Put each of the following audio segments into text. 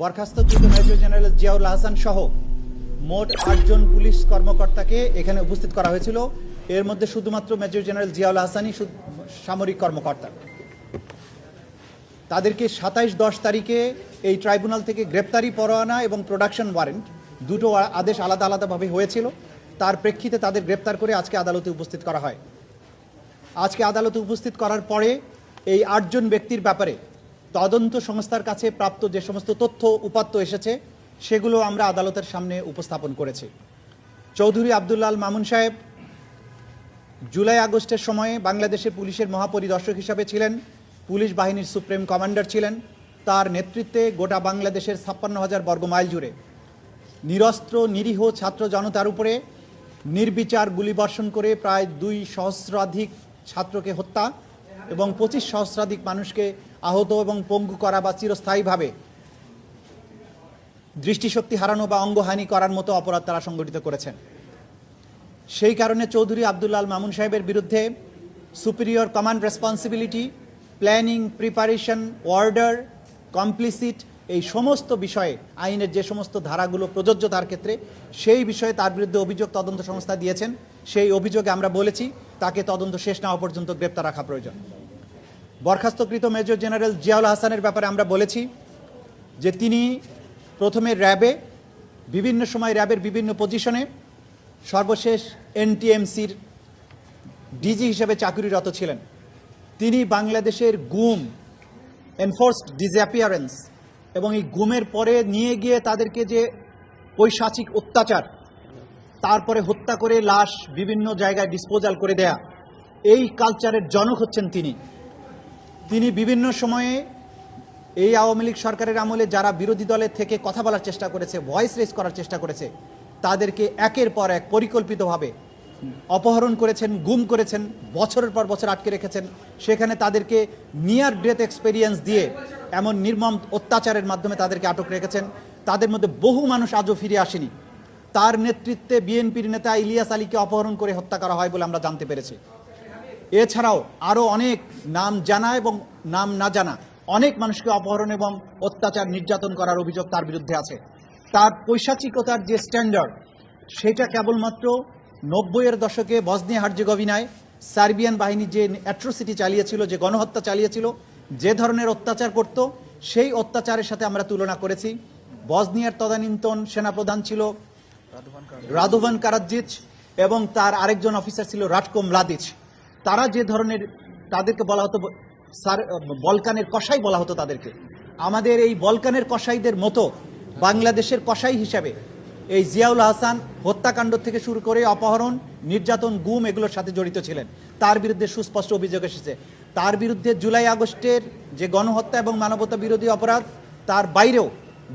বরখাস্তকৃত major general Ziaul Hasan সহ মোট আটজন পুলিশ কর্মকর্তাকে এখানে উপস্থিত করা হয়েছিল। এর মধ্যে শুধুমাত্র মেজর জেনারেল জিয়াউল হাসানই সামরিক কর্মকর্তা। তাদেরকে সাতাইশ দশ তারিখে এই ট্রাইব্যুনাল থেকে গ্রেপ্তারি, পরোয়ানা এবং প্রোডাকশন ওয়ারেন্ট দুটো আদেশ আলাদা আলাদাভাবে হয়েছিল। তার প্রেক্ষিতে তাদের গ্রেপ্তার করে আজকে আদালতে উপস্থিত করা হয়। আজকে আদালতে উপস্থিত করার পরে এই আটজন ব্যক্তির ব্যাপারে তদন্ত সংস্থার কাছে প্রাপ্ত যে সমস্ত তথ্য উপাত্ত এসেছে, সেগুলো আমরা আদালতের সামনে উপস্থাপন করেছি। চৌধুরী আবদুল্লাল মামুন সাহেব জুলাই আগস্টের সময়ে বাংলাদেশের পুলিশের মহাপরিদর্শক হিসাবে ছিলেন, পুলিশ বাহিনীর সুপ্রিম কমান্ডার ছিলেন, তার নেতৃত্বে গোটা বাংলাদেশের ছাপ্পান্ন হাজার বর্গ মাইল জুড়ে নিরস্ত্র, নিরীহ ছাত্র জনতার উপরে নির্বিচার গুলিবর্ষণ করে প্রায় দুই সহস্রাধিক ছাত্রকে হত্যা এবং পঁচিশ সহস্রাধিক মানুষকে আহত এবং পঙ্গু করা বা চিরস্থায়ীভাবে দৃষ্টিশক্তি হারানো বা অঙ্গহানি করার মতো অপরাধ তারা সংগঠিত করেছেন। সেই কারণে চৌধুরী আবদুল্লাল মামুন সাহেবের বিরুদ্ধে superior command responsibility, planning, preparation, order, complicit এই সমস্ত বিষয়ে, আইনের যে সমস্ত ধারাগুলো প্রযোজ্য তার ক্ষেত্রে, সেই বিষয়ে তার বিরুদ্ধে অভিযোগ তদন্ত সংস্থা দিয়েছেন। সেই অভিযোগে আমরা বলেছি, তাকে তদন্ত শেষ না হওয়া পর্যন্ত গ্রেপ্তার রাখা প্রয়োজন। বরখাস্তকৃত মেজর জেনারেল জিয়াউল হাসানের ব্যাপারে আমরা বলেছি যে তিনি প্রথমে র্যাবে, বিভিন্ন সময় র্যাবের বিভিন্ন পজিশনে সর্বশেষ এনটিএমসির ডিজি হিসেবে চাকুরিরত ছিলেন। তিনি বাংলাদেশের গুম এনফোর্সড ডিসঅ্যাপিয়ারেন্স এবং এই গুমের পরে নিয়ে গিয়ে তাদেরকে যে পৈশাচিক অত্যাচার, তারপরে হত্যা করে লাশ বিভিন্ন জায়গায় ডিসপোজাল করে দেয়া, এই কালচারের জনক হচ্ছেন তিনি। তিনি বিভিন্ন সময়ে এই আওয়ামী লীগ সরকারের আমলে যারা বিরোধী দলের থেকে কথা বলার চেষ্টা করেছে ভয়েস রেস করার চেষ্টা করেছে, তাদেরকে একের পর এক পরিকল্পিতভাবে অপহরণ করেছেন, গুম করেছেন, বছরের পর বছর আটকে রেখেছেন, সেখানে তাদেরকে নিয়ার ডেথ এক্সপেরিয়েন্স দিয়ে এমন নির্মম অত্যাচারের মাধ্যমে তাদেরকে আটক রেখেছেন। তাদের মধ্যে বহু মানুষ আজও ফিরে আসেনি। তার নেতৃত্বে বিএনপির নেতা ইলিয়াস আলীকে অপহরণ করে হত্যা করা হয় বলে আমরা জানতে পেরেছি। এছাড়াও আরও অনেক নাম জানা এবং নাম না জানা অনেক মানুষকে অপহরণ এবং অত্যাচার নির্যাতন করার অভিযোগ তার বিরুদ্ধে আছে। তার পৈশাচিকতার যে স্ট্যান্ডার্ড সেটা কেবলমাত্র নব্বইয়ের দশকে বসনিয়া হার্জেগোভিনায় সার্বিয়ান বাহিনী যে অ্যাট্রোসিটি চালিয়েছিল, যে গণহত্যা চালিয়েছিল, যে ধরনের অত্যাচার করত, সেই অত্যাচারের সাথে আমরা তুলনা করেছি। বসনিয়ার তদানীন্তন সেনাপ্রধান ছিল রাদোভান কারাজিচ এবং তার আরেকজন অফিসার ছিল রাটকো মলাদিচ। তারা যে ধরনের তাদেরকে বলা হতো বলকানের কসাই বলা হতো তাদেরকে। আমাদের এই বলকানের কসাইদের মতো বাংলাদেশের কসাই হিসাবে এই জিয়াউল হাসান হত্যাকাণ্ড থেকে শুরু করে অপহরণ, নির্যাতন, গুম এগুলোর সাথে জড়িত ছিলেন। তার বিরুদ্ধে সুস্পষ্ট অভিযোগ এসেছে। তার বিরুদ্ধে জুলাই আগস্টের যে গণহত্যা এবং মানবতা বিরোধী অপরাধ, তার বাইরেও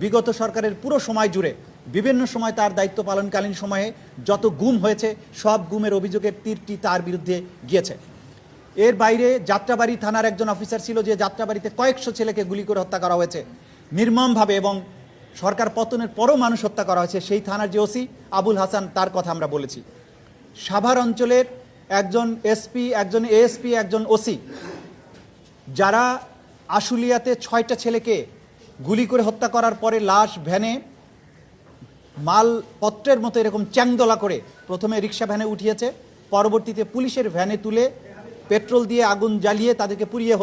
বিগত সরকারের পুরো সময় জুড়ে, বিভিন্ন সময় তার দায়িত্ব পালনকালীন সময়ে যত গুম হয়েছে, সব গুমের অভিযোগের তীরটি তার বিরুদ্ধে গিয়েছে। এর বাইরে যাত্রাবাড়ি থানার একজন অফিসার ছিল যে যাত্রাবাড়িতে কয়েকশো ছেলেকে গুলি করে হত্যা করা হয়েছে। নির্মমভাবে এবং সরকার পতনের পরও মানুষ হত্যা করা হয়েছে। সেই থানার যে ওসি আবুল হাসান, তার কথা আমরা বলেছি। সাভার অঞ্চলের একজন এসপি, একজন এএসপি, একজন ওসি, যারা আশুলিয়াতে ছয়টা ছেলেকে গুলি করে হত্যা করার পরে লাশ ভ্যানে মালপত্রের মতো এরকম চ্যাংদোলা করে প্রথমে রিক্সা ভ্যানে উঠিয়েছে, পরবর্তীতে পুলিশের ভ্যানে তুলে পেট্রোল দিয়ে আগুন জ্বালিয়ে তাদেরকে পুড়িয়ে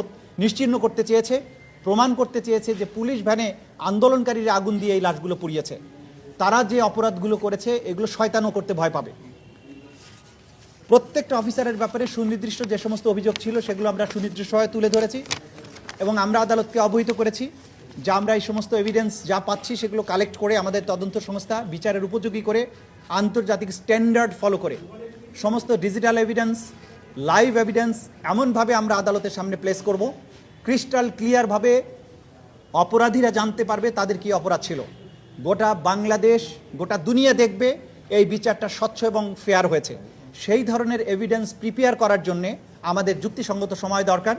নিশ্চিহ্ন করতে চেয়েছে। প্রমাণ করতে চেয়েছে যে পুলিশ ভ্যানে আন্দোলনকারীরা আগুন দিয়ে এই লাশগুলো পুড়িয়েছে। তারা যে অপরাধগুলো করেছে, এগুলো শয়তানও করতে ভয় পাবে। প্রত্যেকটা অফিসারের ব্যাপারে সুনির্দিষ্ট যে সমস্ত অভিযোগ ছিল, সেগুলো আমরা সুনির্দিষ্টভাবে তুলে ধরেছি এবং আমরা আদালতকে অবহিত করেছি যে আমরা এই সমস্ত এভিডেন্স যা পাচ্ছি, সেগুলো কালেক্ট করে আমাদের তদন্ত সংস্থা বিচারের উপযোগী করে আন্তর্জাতিক স্ট্যান্ডার্ড ফলো করে। সমস্ত ডিজিটাল এভিডেন্স লাইভ এভিডেন্স এমনভাবে আমরা আদালতের সামনে প্লেস করব। ক্রিস্টাল ক্লিয়ারভাবে অপরাধীরা জানতে পারবে তাদের কি অপরাধ ছিল। গোটা বাংলাদেশ, গোটা দুনিয়া দেখবে এই বিচারটা স্বচ্ছ এবং ফেয়ার হয়েছে। সেই ধরনের এভিডেন্স প্রিপেয়ার করার জন্য আমাদের যুক্তিসঙ্গত সময় দরকার।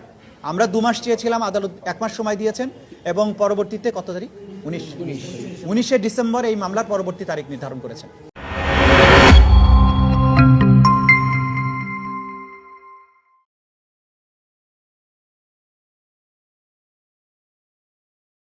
আমরা দু মাস চেয়েছিলাম, আদালত এক মাস সময় দিয়েছেন এবং পরবর্তীতে কত তারিখ? উনিশ। উনিশে ডিসেম্বর এই মামলার পরবর্তী তারিখ নির্ধারণ করেছেন।